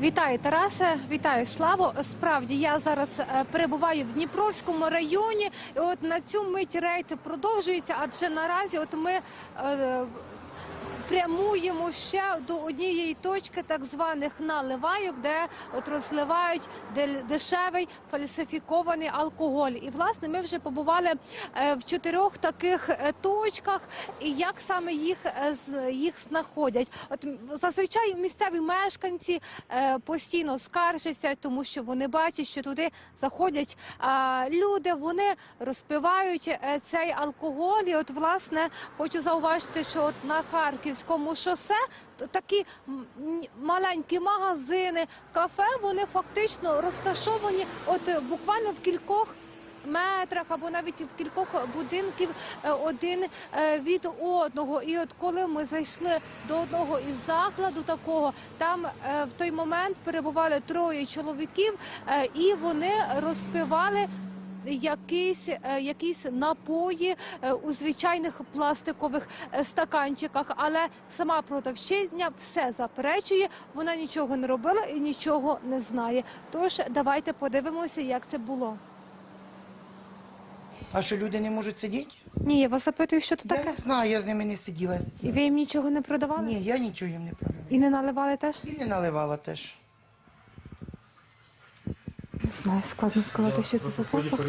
Вітаю, Тарасе, вітаю Славо. Справді я зараз е, перебуваю в Дніпровському районі. От на цю мить рейд продовжується, адже наразі от ми. е, Прямуємо ще до однієї точки так званих наливайок, де от розливають дешевий фальсифікований алкоголь. І власне ми вже побували е, в чотирьох таких е, точках. І як саме їх е, їх знаходять? От зазвичай місцеві мешканці постійно скаржаться, тому що вони бачать, що туди заходять люди, вони розпивають цей алкоголь. І от власне хочу зауважити, що от на Харківському шосе такі маленькі магазини, кафе, вони фактично розташовані от е, буквально в кількох. Метрах або навіть в кількох будинків е, один е, від одного. І от коли ми зайшли до одного із закладу такого, там в той момент перебували троє чоловіків, і вони розпивали якісь, е, якісь напої е, у звичайних пластикових е, стаканчиках. Але сама продавчизня все заперечує. Вона нічого не робила і нічого не знає. Тож давайте подивимося, як це було. А що люди не можуть сидіти? Ні, я вас запитую, що це Я не знаю, я з ними не сиділа. І ви їм нічого не продавали? Ні, я нічого їм не продавала. І не наливали теж? І не наливала теж. Знаю, складно сказати, що це за запах.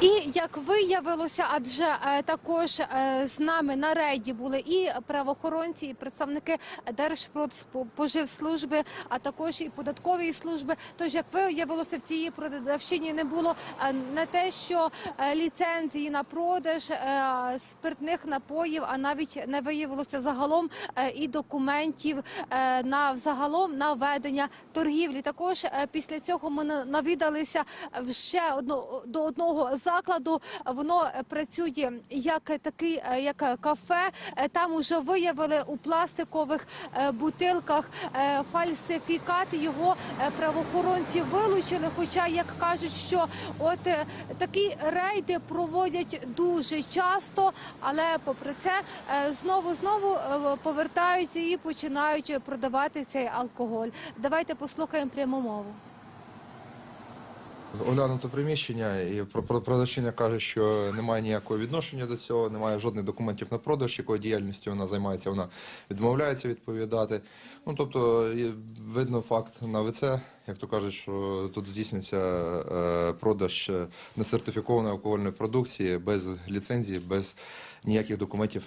І як виявилося, адже е, також е, з нами на рейді були і правоохоронці, і представники Держпродспоживслужби, а також і податкової служби. Тож, як виявилося, в цій продавщині не було е, не те, що ліцензії на продаж спиртних напоїв, а навіть не виявилося загалом і документів на взагалом на ведення торгівлі. Також після цього ми на- навідалися ще до одного закладу. Воно працює як такий, е, як кафе. Е, Там уже виявили у пластикових е, бутилках фальсифікат. Його правоохоронці вилучили. Хоча, як кажуть, що от такі рейди проводять дуже часто, але попри це знову знову повертаються і починають продавати цей алкоголь. Давайте послухаємо пряму мову. Оглянуто приміщення, і про- про- продавчиня каже, що немає ніякого відношення до цього, немає жодних документів на продаж, якою діяльністю вона займається, вона відмовляється відповідати. Ну тобто видно факт на ВЦ, як то кажуть, що тут здійснюється е, продаж е, несертифікованої алкогольної продукції без ліцензії, без ніяких документів,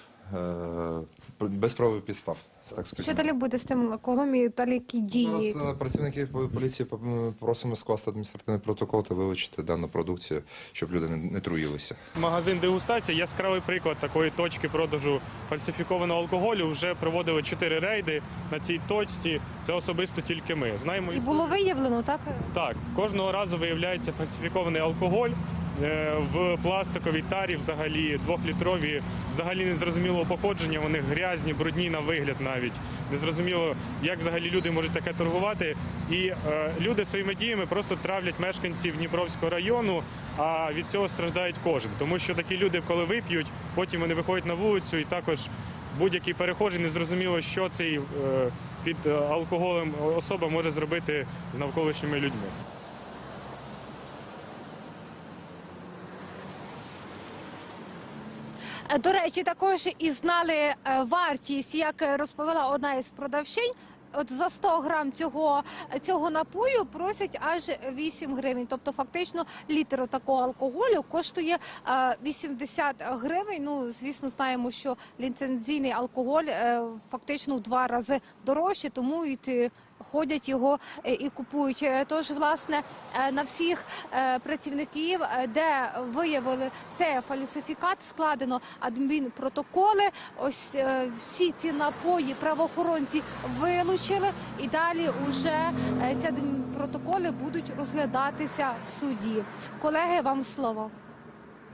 без правових підстав. Так Що далі буде з тим алкоголем і далі які дії? Зараз е, працівники поліції по- просимо скласти адміністративний протокол та вилучити дану продукцію, щоб люди не, труїлися. Магазин дегустація яскравий приклад такої точки продажу фальсифікованого алкоголю. Вже проводили чотири рейди на цій точці. Це особисто тільки ми. Знаємо І було виявлено, так? так. Кожного разу виявляється фальсифікований алкоголь е, в пластиковій тарі, взагалі двохлітрові, взагалі незрозумілого походження. Вони грязні, брудні на вигляд навіть. Незрозуміло, як взагалі люди можуть таке торгувати. І е, люди своїми діями просто травлять мешканців Дніпровського району. А від цього страждають кожен, тому що такі люди, коли вип'ють, потім вони виходять на вулицю, і також будь-який перехожий не зрозуміло, що цей е, під е, алкоголем особа може зробити з навколишніми людьми. До речі, також і знали е, вартість, як е, розповіла одна із продавчинь. От за 100 грам цього, цього напою просять аж 8 гривень. Тобто, фактично, літр такого алкоголю коштує е, 80 гривень. Ну, звісно, знаємо, що ліцензійний алкоголь е, фактично в два рази дорожче, тому і ти ходять його е, і купують. Е, Тож, власне, е, на всіх працівників, де виявили цей фальсифікат, складено адмінпротоколи. Ось всі ці напої правоохоронці вилучили, і далі вже ці адмінпротоколи будуть розглядатися в суді. Колеги, вам слово.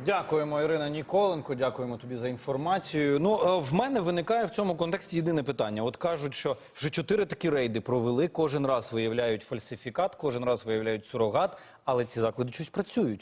Дякуємо, Ірина Ніколенко. Дякуємо тобі за інформацію. Ну е, в мене виникає в цьому контексті єдине питання. От кажуть, що вже чотири такі рейди провели. Кожен раз виявляють фальсифікат, кожен раз виявляють сурогат, але ці заклади щось працюють.